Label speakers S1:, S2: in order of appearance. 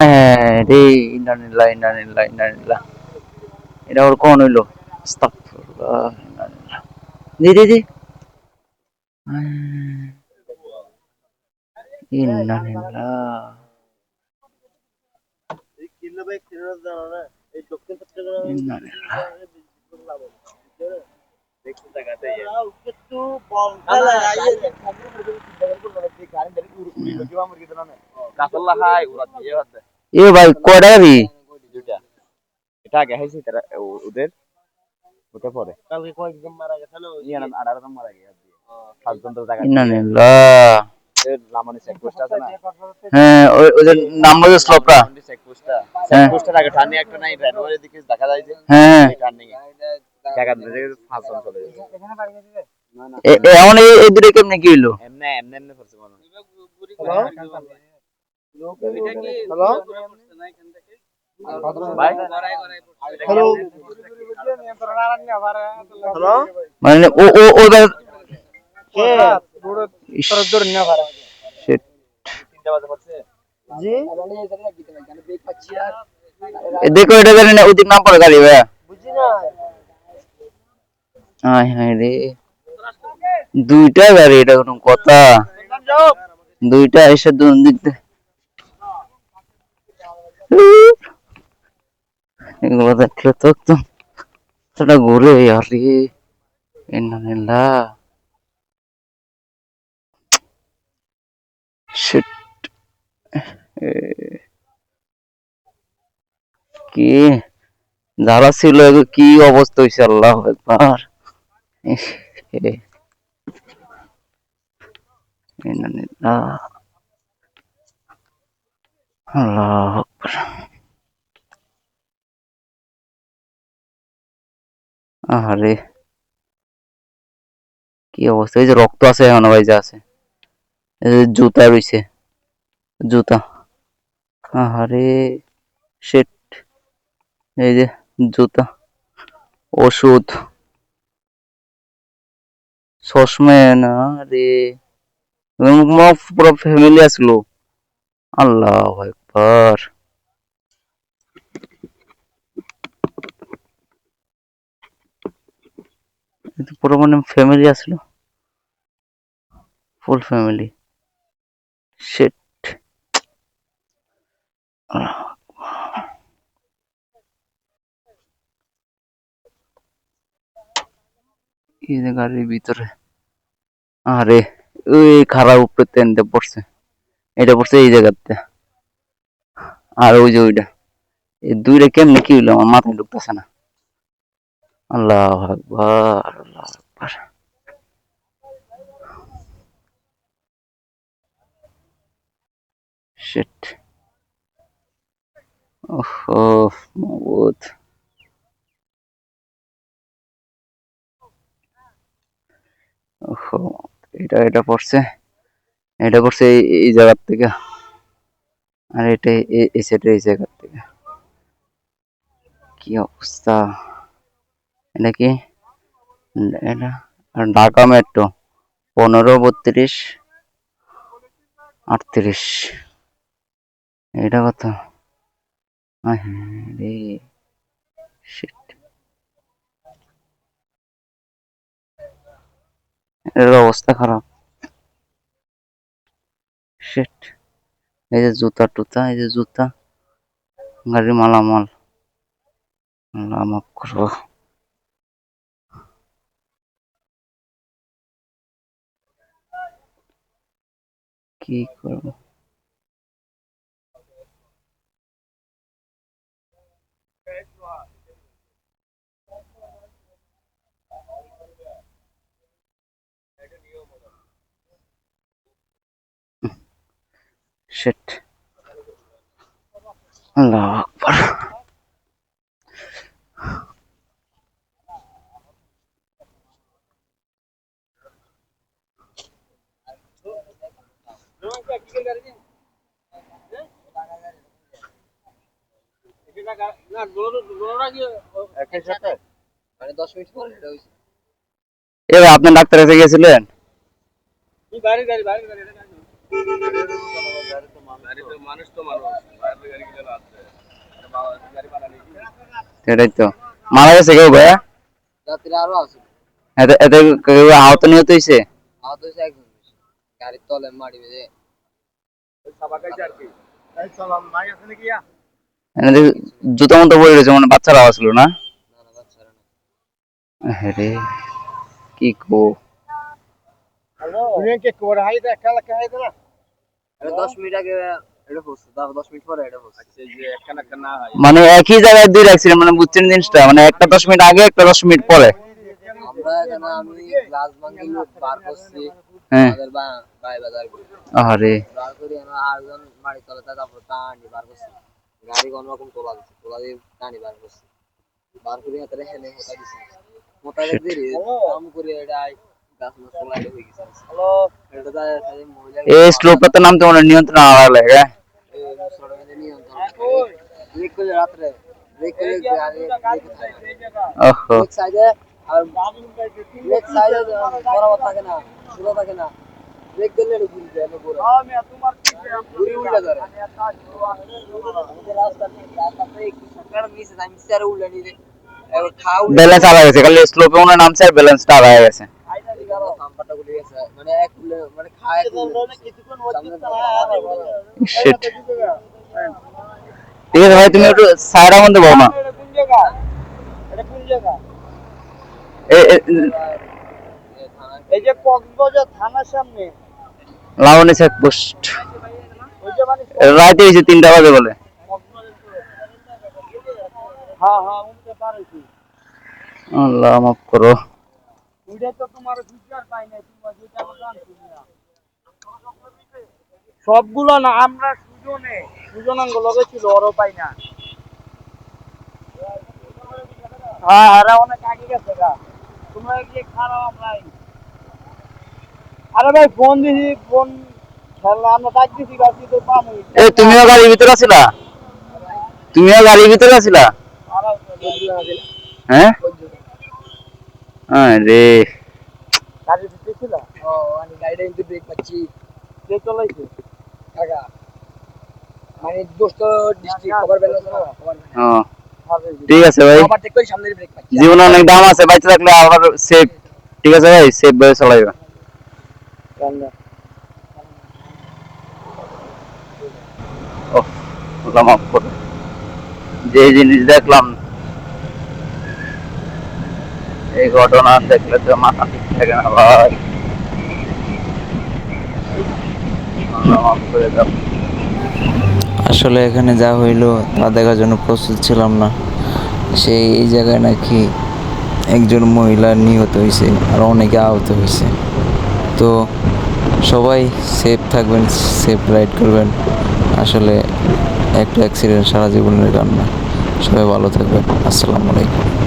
S1: হ্যাঁ রে ইন্নানিল্লাহ ইন্নানিল্লাহ ইন্নানিল্লাহ এটা ওর কোন হইল এ ভাই কয়টা গাবি
S2: এটা আগে হাইছে তারা ওদের ওটা পরে
S3: কালকে কয়েকজন মারা গেছে
S2: ইয়ে না আঠারো জন মারা গেছে সাতজন তো জায়গা
S1: ইন্নানিল্লাহ
S2: লামানি চেকপোস্ট আছে না
S1: হ্যাঁ ওদের নাম বলে স্লপটা
S2: চেকপোস্টটা
S1: হ্যাঁ।
S2: চেকপোস্টের আগে টার্নিং একটা নাই দিকে দেখা যায় যে
S1: হ্যাঁ
S2: টার্নিং এ জায়গা দিতে পাঁচজন চলে গেছে
S1: এ- এ- এই এই দূরে কেমনে কি হইল?
S2: এমনে এমনে এমনে করছে মনে।
S3: হ্যালো হ্যালো
S1: ও ও ওদের
S3: কে?
S1: ইস,
S3: তোর দূর না পারে
S1: shit.
S2: তিনটা বাজে পড়ছে
S3: জি?
S1: এ দেখো এটা জানি না ওদের নাম পড়ে গাড়ি ভাইয়া। হায় হায় রে। দুইটা গাড়ি, এটা কোনো কথা? দুইটা এসে দুন দিয়ে- এগুলো দেখলে তো একদম সেটা ঘুরে আরে ইন্নানিল্লাহ শিট। কি? যারা ছিল কি অবস্থা হয়েছে আল্লাহ একবার আরে কি অবস্থা? এই যে রক্ত আছে এখনও ভাই, যা আছে। জুতা রইছে, জুতা। এই যে জুতা। ওষুধ। চশমা না রে। পুরো ফ্যামিলি আসলো আল্লাহ একবার পুরো মানে ফ্যামিলি আসলো ফুল ফ্যামিলি শিট এই যে গাড়ির ভিতরে। আরে, ওই খারাপ উপরে তেনতে পড়ছে। এটা পড়ছে এই জায়গাতে। আর ওই যে ওইটা। এই দুইটা কেমনে কি হইল আমার মাথায় ঢুকতেছে না। আল্লাহ আকবার আল্লাহ আকবার। শিট ওহো মাবুদ ওহো এটা এটা পড়ছে। এটা পড়ছে এই জায়গার থেকে। আর এটা এই সাইডে এই জায়গার থেকে। কি অবস্থা? এটা কি? এটা ঢাকা মেট্রো পনেরো, বত্রিশ, আটত্রিশ। এটা আয় হায় রে এর অবস্থা খারাপ। শিট এই যে জুতা টুতা, এই যে জুতা, গাড়ির মালামাল। আল্লাহ মাফ করো। কি করব? শিট আল্লাহ এবার আপনি ডাক্তার কাছে গেছিলেন? জুতো মতো পড়ে রয়েছে মানে বাচ্চারা আসলো না? কি কো?
S3: হ্যালো। কে কোর হাই দা কালা কে হাই দশ মিনিট
S2: আচ্ছা এই যে একখানা একটা না
S1: মানে একই জায়গায় দুই অ্যাক্সিডেন্ট মানে বুঝছেন জিনিসটা? মানে একটা দশ মিনিট আগে একটা দশ মিনিট পরে।
S3: আমরা এখানে আমি গ্লাস ভাঙ্গি বার করছি
S1: হ্যাঁ। আরে
S3: গাড়ি কোন রকম তোলা দিচ্ছে তোলা দিয়ে টানি বার করছি। বার করি হাতে দিছি। হোতা দিয়ে কাম করি এটা গাছ মাছ তোলা হয়ে গেছে হ্যালো এটা তো সাথে মহিলা
S1: এই স্লোপটাতে নামতে মানে নিয়ন্ত্রণ আড়া লাগে
S3: ব্রেক করে রাত্রে ব্রেক করে গাড়ি
S1: ওহো
S3: ব্রেক সাইডে আর ব্রেক সাইডে বরাবর থাকে না পুরো থাকে না ব্রেক দিলে এটা ঘুরে যায় না পুরো ঘুরে উল্টা ধরে আমাদের রাস্তা রাস্তাতে একটু সরকার নিচে আমি স্যার উল্টা নিয়ে এবার খাও
S1: ব্যালেন্স আড়া গেছে খালি স্লোপে মনে হয় নামছে আর ব্যালেন্সটা আড়া গেছে ঠিক আছে ভাই, তুমি একটু সাইডের মধ্যে বলো না।
S4: এই যে কক্সবাজার থানার সামনে
S1: লাবণী রাতে হয়েছে তিনটা বাজে বলে। আল্লাহ মাফ করো।
S4: তো তোমার পাই না সবগুলো না আমরা সুজনে সুজনাঙ্গ লগে ছিল ওরও পাই না। হ্যাঁ অনেক আগে গেছে গা। তোমরা গিয়ে খারাপ আরে ভাই ফোন দিছি ফোন
S1: তুমিও গাড়ির ভিতরে আছিলা? তুমিও গাড়ির ভিতরে আছিলা? হ্যাঁ? আরে।
S4: গাড়ি দিতে ছিল?
S3: ও আমি গাড়িটা কিন্তু ব্রেক পাচ্ছি
S4: কে চলাইছে?
S3: কাকা মানে দোস্ত ডিস্ট্রিক্ট খবর পেল খবর পেল
S1: ঠিক আছে ভাই।
S3: আবার ঠিক করে সামনে ব্রেক পাচ্ছি।
S1: জীবনে অনেক দাম আছে বাইচে থাকলে আমার সেফ ঠিক আছে ভাই সেফ ভাবে চালাইবা। যে জিনিস দেখলাম এই ঘটনা দেখলে তো মাথা ঠিক থাকে না ভাই আল্লাহ মাফ করে দাও
S5: আসলে এখানে যা হইল তা দেখার জন্য প্রস্তুত ছিলাম না। সেই, এই জায়গায় নাকি একজন মহিলা নিহত হয়েছে আর অনেকে আহত হয়েছে তো সবাই সেফ থাকবেন সেফ রাইড করবেন। আসলে একটা অ্যাক্সিডেন্ট সারা জীবনের কান্না। সবাই ভালো থাকবেন। আসসালামু আলাইকুম।